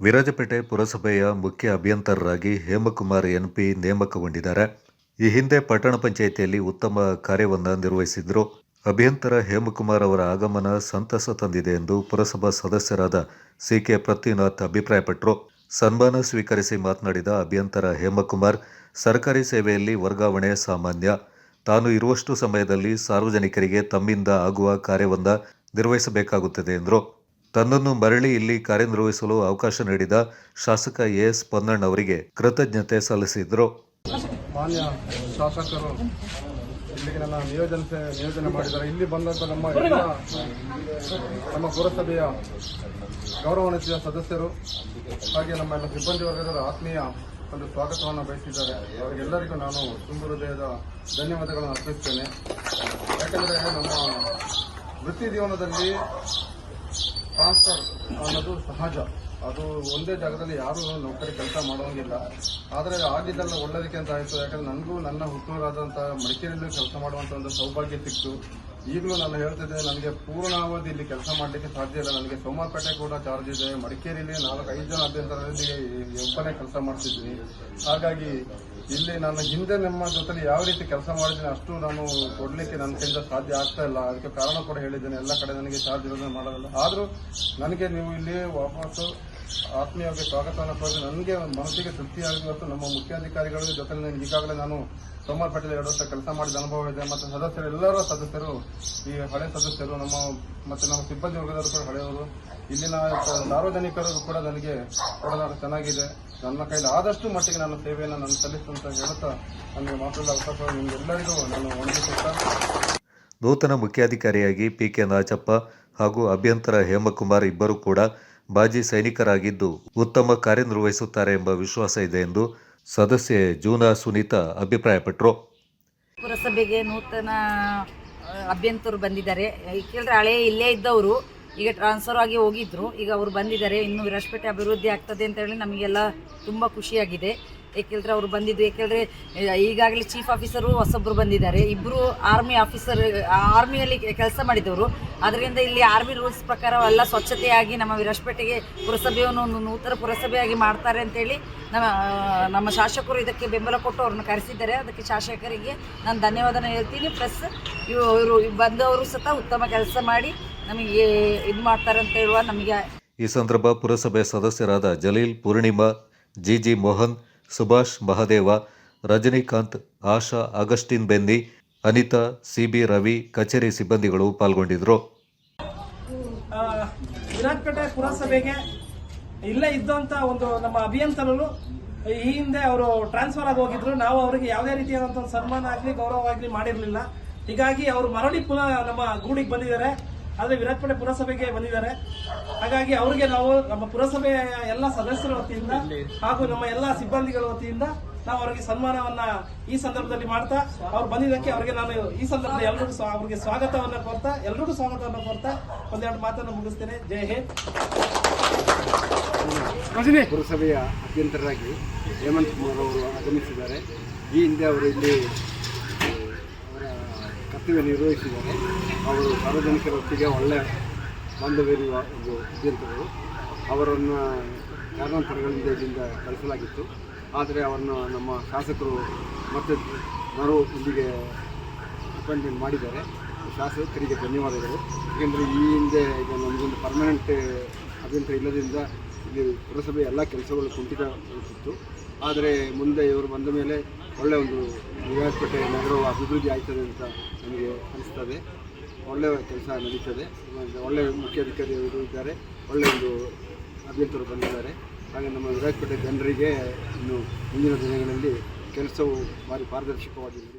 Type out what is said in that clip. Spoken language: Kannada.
ವಿರಾಜಪೇಟೆ ಪುರಸಭೆಯ ಮುಖ್ಯ ಅಭಿಯಂತರರಾಗಿ ಹೇಮಕುಮಾರ್ ಎನ್ ಪಿ ನೇಮಕಗೊಂಡಿದ್ದಾರೆ. ಈ ಹಿಂದೆ ಪಟ್ಟಣ ಪಂಚಾಯಿತಿಯಲ್ಲಿ ಉತ್ತಮ ಕಾರ್ಯವನ್ನು ನಿರ್ವಹಿಸಿದ್ರು. ಅಭಿಯಂತರ ಹೇಮಕುಮಾರ್ ಅವರ ಆಗಮನ ಸಂತಸ ತಂದಿದೆ ಎಂದು ಪುರಸಭಾ ಸದಸ್ಯರಾದ ಸಿ ಕೆ ಪೃಥ್ವಿನಾಥ್ ಅಭಿಪ್ರಾಯಪಟ್ಟರು ಸನ್ಮಾನ ಸ್ವೀಕರಿಸಿ ಮಾತನಾಡಿದ ಅಭಿಯಂತರ ಹೇಮಕುಮಾರ್, ಸರ್ಕಾರಿ ಸೇವೆಯಲ್ಲಿ ವರ್ಗಾವಣೆ ಸಾಮಾನ್ಯ. ತಾನು ಇರುವಷ್ಟು ಸಮಯದಲ್ಲಿ ಸಾರ್ವಜನಿಕರಿಗೆ ತಮ್ಮಿಂದ ಆಗುವ ಕಾರ್ಯವನ್ನು ನಿರ್ವಹಿಸಬೇಕಾಗುತ್ತದೆ ಎಂದರು. ತನ್ನನ್ನು ಮರಳಿ ಇಲ್ಲಿ ಕಾರ್ಯನಿರ್ವಹಿಸಲು ಅವಕಾಶ ನೀಡಿದ ಶಾಸಕ ಎಸ್ ಪೊನ್ನಣ್ಣ ಅವರಿಗೆ ಕೃತಜ್ಞತೆ ಸಲ್ಲಿಸಿದ್ರು. ಮಾನ್ಯ ಶಾಸಕರು, ಇಲ್ಲಿಗೆ ನನ್ನ ನಿಯೋಜನೆ ನಿಯೋಜನೆ ಮಾಡಿದ್ದಾರೆ. ಇಲ್ಲಿ ಬಂದಂಥ ನಮ್ಮ ಎಲ್ಲ, ನಮ್ಮ ಪುರಸಭೆಯ ಗೌರವಾನ್ವಿತ ಸದಸ್ಯರು, ಹಾಗೆ ನಮ್ಮ ಎಲ್ಲ ಸಿಬ್ಬಂದಿ ವರ್ಗದವರ ಆತ್ಮೀಯ ಒಂದು ಸ್ವಾಗತವನ್ನು ಬಯಸಿದ್ದಾರೆ. ಅವರಿಗೆಲ್ಲರಿಗೂ ನಾನು ತುಂಬ ಹೃದಯದ ಧನ್ಯವಾದಗಳನ್ನು ಅರ್ಪಿಸ್ತೇನೆ. ಯಾಕಂದರೆ ನಮ್ಮ ವೃತ್ತಿ ಜೀವನದಲ್ಲಿ ಟ್ರಾನ್ಸ್ಫರ್ ಅನ್ನೋದು ಸಹಜ. ಅದು ಒಂದೇ ಜಾಗದಲ್ಲಿ ಯಾರು ನೌಕರಿ ಕೆಲಸ ಮಾಡೋಂಗಿಲ್ಲ. ಆದರೆ ಆಗಿದ್ದೆಲ್ಲ ಒಳ್ಳೆದಕ್ಕೆ ಅಂತ ಆಯಿತು. ಯಾಕಂದ್ರೆ ನನಗೂ ನನ್ನ ಹುಟ್ಟೂರಾದಂಥ ಮಡಿಕೇರಿಯಲ್ಲೂ ಕೆಲಸ ಮಾಡುವಂಥ ಒಂದು ಸೌಭಾಗ್ಯ ಸಿಕ್ತು. ಈಗಲೂ ನಾನು ಹೇಳ್ತಿದ್ದೆ, ನನಗೆ ಪೂರ್ಣಾವಧಿ ಇಲ್ಲಿ ಕೆಲಸ ಮಾಡಲಿಕ್ಕೆ ಸಾಧ್ಯ ಇಲ್ಲ. ನನಗೆ ಸೋಮವಾರಪೇಟೆ ಕೂಡ ಚಾರ್ಜ್ ಇದೆ. ಮಡಿಕೇರಿಯಲ್ಲಿ ನಾಲ್ಕು ಐದು ಜನ ಅಭ್ಯಂತರದಲ್ಲಿ ಒಬ್ಬನೇ ಕೆಲಸ ಮಾಡ್ತಿದ್ದೀನಿ ಹಾಗಾಗಿ ಇಲ್ಲಿ ನಾನು ಹಿಂದೆ ನಿಮ್ಮ ಜೊತೆಲಿ ಯಾವ ರೀತಿ ಕೆಲಸ ಮಾಡಿದ್ದೀನಿ ಅಷ್ಟು ನಾನು ಕೊಡಲಿಕ್ಕೆ ನನ್ನ ಕೈಯಿಂದ ಸಾಧ್ಯ ಆಗ್ತಾ ಇಲ್ಲ. ಅದಕ್ಕೆ ಕಾರಣ ಕೂಡ ಹೇಳಿದ್ದೇನೆ. ಎಲ್ಲ ಕಡೆ ನನಗೆ ಚಾರ್ಜ್ ಇರೋದನ್ನು ಮಾಡೋದಿಲ್ಲ. ಆದರೂ ನನಗೆ ನೀವು ಇಲ್ಲಿ ವಾಪಸ್ಸು ಆತ್ಮೀಯವಾಗಿ ಸ್ವಾಗತವನ್ನು ಪಡೆದು ನನಗೆ ಮನಸ್ಸಿಗೆ ತೃಪ್ತಿಯಾಗಿ ಮತ್ತು ನಮ್ಮ ಮುಖ್ಯಾಧಿಕಾರಿಗಳ ಜೊತೆ ಈಗಾಗಲೇ ನಾನು ಸೋಮವಾರಪೇಟೆಯಲ್ಲಿ ಎರಡು ವರ್ಷ ಕೆಲಸ ಮಾಡಿದ ಅನುಭವ ಇದೆ ಮತ್ತು ಸದಸ್ಯರು ಎಲ್ಲರೂ ಸದಸ್ಯರು, ಈ ಹಳೆ ಸದಸ್ಯರು, ನಮ್ಮ ಮತ್ತು ನಮ್ಮ ಸಿಬ್ಬಂದಿ ವರ್ಗದವರು ಕೂಡ ಹಳೆಯವರು. ಇಲ್ಲಿನ ಸಾರ್ವಜನಿಕರು ಕೂಡ ನನಗೆ ಒಡನಾಟ ಚೆನ್ನಾಗಿದೆ. ನನ್ನ ಕೈಲಿ ಆದಷ್ಟು ಮಟ್ಟಿಗೆ ನನ್ನ ಸೇವೆಯನ್ನು ನಾನು ಸಲ್ಲಿಸುವಂತ ಹೇಳುತ್ತಾ ನನಗೆ ಮಾತಾಡಲು ಅವಕಾಶ ನಿಮಗೆಲ್ಲರಿಗೂ ನಾನು ವಂದಿಸುತ್ತಾ ನೂತನ ಮುಖ್ಯಾಧಿಕಾರಿಯಾಗಿ ಪಿಕೆ ನಾಚಪ್ಪ ಹಾಗೂ ಅಭ್ಯಂತರ ಹೇಮಕುಮಾರ್ ಇಬ್ಬರು ಕೂಡ ಬಾಜಿ ಸೈನಿಕರಾಗಿದ್ದು ಉತ್ತಮ ಕಾರ್ಯನಿರ್ವಹಿಸುತ್ತಾರೆ ಎಂಬ ವಿಶ್ವಾಸ ಇದೆ ಎಂದು ಸದಸ್ಯೆ ಜೂನಾ ಸುನೀತಾ ಅಭಿಪ್ರಾಯಪಟ್ಟರು ಪುರಸಭೆಗೆ ನೂತನ ಅಭ್ಯಂತರು ಬಂದಿದ್ದಾರೆ. ಕೇಳಿದ್ರೆ ಹಳೆ ಇಲ್ಲೇ ಇದ್ದವರು ಈಗ ಟ್ರಾನ್ಸ್ಫರ್ ಆಗಿ ಹೋಗಿದ್ರು. ಈಗ ಅವರು ಬಂದಿದ್ದಾರೆ. ಇನ್ನು ವಿರಾಜಪೇಟೆ ಅಭಿವೃದ್ಧಿ ಆಗ್ತದೆ ಅಂತ ಹೇಳಿ ನಮಗೆಲ್ಲ ತುಂಬ ಖುಷಿಯಾಗಿದೆ. ಏಕೆಂದರೆ ಅವರು ಬಂದಿದ್ದು. ಏಕೆಂದರೆ ಈಗಾಗಲೇ ಚೀಫ್ ಆಫೀಸರು ಹೊಸೊಬ್ಬರು ಬಂದಿದ್ದಾರೆ. ಇಬ್ಬರು ಆರ್ಮಿ ಆಫೀಸರ್ ಆರ್ಮಿಯಲ್ಲಿ ಕೆಲಸ ಮಾಡಿದವರು. ಅದರಿಂದ ಇಲ್ಲಿ ಆರ್ಮಿ ರೂಲ್ಸ್ ಪ್ರಕಾರ ಎಲ್ಲ ಸ್ವಚ್ಛತೆಯಾಗಿ ನಮ್ಮ ವಿರಾಜಪೇಟೆಗೆ ಪುರಸಭೆಯನ್ನು ಒಂದು ನೂತನ ಪುರಸಭೆಯಾಗಿ ಮಾಡ್ತಾರೆ ಅಂತೇಳಿ ನಮ್ಮ ನಮ್ಮ ಶಾಸಕರು ಇದಕ್ಕೆ ಬೆಂಬಲ ಕೊಟ್ಟು ಅವ್ರನ್ನ ಕರೆಸಿದ್ದಾರೆ. ಅದಕ್ಕೆ ಶಾಸಕರಿಗೆ ನಾನು ಧನ್ಯವಾದನ ಹೇಳ್ತೀನಿ. ಪ್ಲಸ್ ಇವರು ಬಂದವರು ಸಹ ಉತ್ತಮ ಕೆಲಸ ಮಾಡಿ ನಮಗೆ ಇದು ಮಾಡ್ತಾರೆ ಅಂತ ಹೇಳುವ ನಮಗೆ ಈ ಸಂದರ್ಭ ಪುರಸಭೆ ಸದಸ್ಯರಾದ Jaleel, Purnima G Mohan, Subhash Mahadeva, Rajinikanth, Asha, Augustine Benny Anita, Sibi, Ravi, ಕಚೇರಿ ಸಿಬ್ಬಂದಿಗಳು ಪಾಲ್ಗೊಂಡಿದ್ದರು ವಿರಾಟ್ಪೇಟೆ ಪುರಸಭೆಗೆ ಇಲ್ಲೇ ಇದ್ದಂತ ಒಂದು ನಮ್ಮ ಅಭಿಯಂತರರು ಈ ಹಿಂದೆ ಅವರು ಟ್ರಾನ್ಸ್ಫರ್ ಆಗಿ ಹೋಗಿದ್ರು. ನಾವು ಅವರಿಗೆ ಯಾವುದೇ ರೀತಿಯಾದಂಥ ಸನ್ಮಾನ ಆಗಲಿ, ಗೌರವ ಆಗಲಿ ಮಾಡಿರಲಿಲ್ಲ. ಹೀಗಾಗಿ ಅವರು ಮರಳಿ ಪುನಃ ನಮ್ಮ ಗೂಡಿಗೆ ಬಂದಿದ್ದಾರೆ. ಆದರೆ ವಿರಾಟ್ಪೇಟೆ ಪುರಸಭೆಗೆ ಬಂದಿದ್ದಾರೆ. ಹಾಗಾಗಿ ಅವರಿಗೆ ನಾವು ನಮ್ಮ ಪುರಸಭೆಯ ಎಲ್ಲ ಸದಸ್ಯರ ವತಿಯಿಂದ ಹಾಗೂ ನಮ್ಮ ಎಲ್ಲ ಸಿಬ್ಬಂದಿಗಳ ವತಿಯಿಂದ ನಾವು ಅವರಿಗೆ ಸನ್ಮಾನವನ್ನ ಈ ಸಂದರ್ಭದಲ್ಲಿ ಮಾಡ್ತಾ ಅವ್ರು ಬಂದಿದ್ದಕ್ಕೆ ಅವರಿಗೆ ನಾನು ಈ ಸಂದರ್ಭದಲ್ಲಿ ಎಲ್ಲರಿಗೂ ಅವ್ರಿಗೆ ಅವರಿಗೆ ಸ್ವಾಗತವನ್ನ ಕೋರ್ತಾ ಎಲ್ರಿಗೂ ಸ್ವಾಗತವನ್ನ ಕೋರ್ತಾ ಒಂದೆರಡು ಮಾತನ್ನು ಮುಗಿಸ್ತೇನೆ. ಜೈ ಹಿಂದ್ ಪುರಸಭೆಯ ಅಭ್ಯಂತರರಾಗಿ ಹೇಮಂತ್ ಕುಮಾರ್ ಅವರು ಆಗಮಿಸಿದ್ದಾರೆ. ಈ ಹಿಂದೆ ಅವರು ಇಲ್ಲಿ ಅವರ ಕರ್ತವ್ಯ ನಿರ್ವಹಿಸಿದ್ದಾರೆ. ಅವರು ಸಾರ್ವಜನಿಕರ ಒಟ್ಟಿಗೆ ಒಳ್ಳೆಯ ಬಾಂಧವ್ಯರುವ ಒಂದು ಅಭ್ಯಂತರರು. ಅವರನ್ನು ಕಾರಣಾಂತರಗಳಿಂದ ಇಲ್ಲಿಂದ ಕಳಿಸಲಾಗಿತ್ತು. ಆದರೆ ಅವರನ್ನು ನಮ್ಮ ಶಾಸಕರು ಮತ್ತೆ ಮರು ಇಲ್ಲಿಗೆ ಅಪಾಯಿಂಟ್ಮೆಂಟ್ ಮಾಡಿದ್ದಾರೆ. ಶಾಸಕರಿಗೆ ಧನ್ಯವಾದಗಳು. ಏಕೆಂದರೆ ಈ ಹಿಂದೆ ಈಗ ನಮಗೊಂದು ಪರ್ಮನೆಂಟ್ ಅಭ್ಯಂತರ ಇಲ್ಲದಿಂದ ಇಲ್ಲಿ ಪುರಸಭೆ ಎಲ್ಲ ಕೆಲಸಗಳು ಕುಂಠಿತಗೊಳಿಸಿತ್ತು ಆದರೆ ಮುಂದೆ ಇವರು ಬಂದ ಮೇಲೆ ಒಳ್ಳೆಯ ಒಂದು ವಿರಾಜಪೇಟೆ ನಗರವು ಅಭಿವೃದ್ಧಿ ಆಯ್ತದೆ ಅಂತ ನಮಗೆ ಅನಿಸ್ತದೆ. ಒಳ್ಳೆಯ ಕೆಲಸ ನಡೀತದೆ. ಒಳ್ಳೆಯ ಮುಖ್ಯಾಧಿಕಾರಿಯವರು ಇದ್ದಾರೆ. ಒಳ್ಳೆಯ ಒಂದು ಅಭ್ಯಂತರು ಬಂದಿದ್ದಾರೆ. ಹಾಗೆ ನಮ್ಮ ವಿರಾಜಪೇಟೆ ಜನರಿಗೆ ಇನ್ನು ಮುಂದಿನ ದಿನಗಳಲ್ಲಿ ಕೆಲಸವು ಭಾರಿ ಪಾರದರ್ಶಕವಾಗಿ ನಡೆಯುತ್ತೆ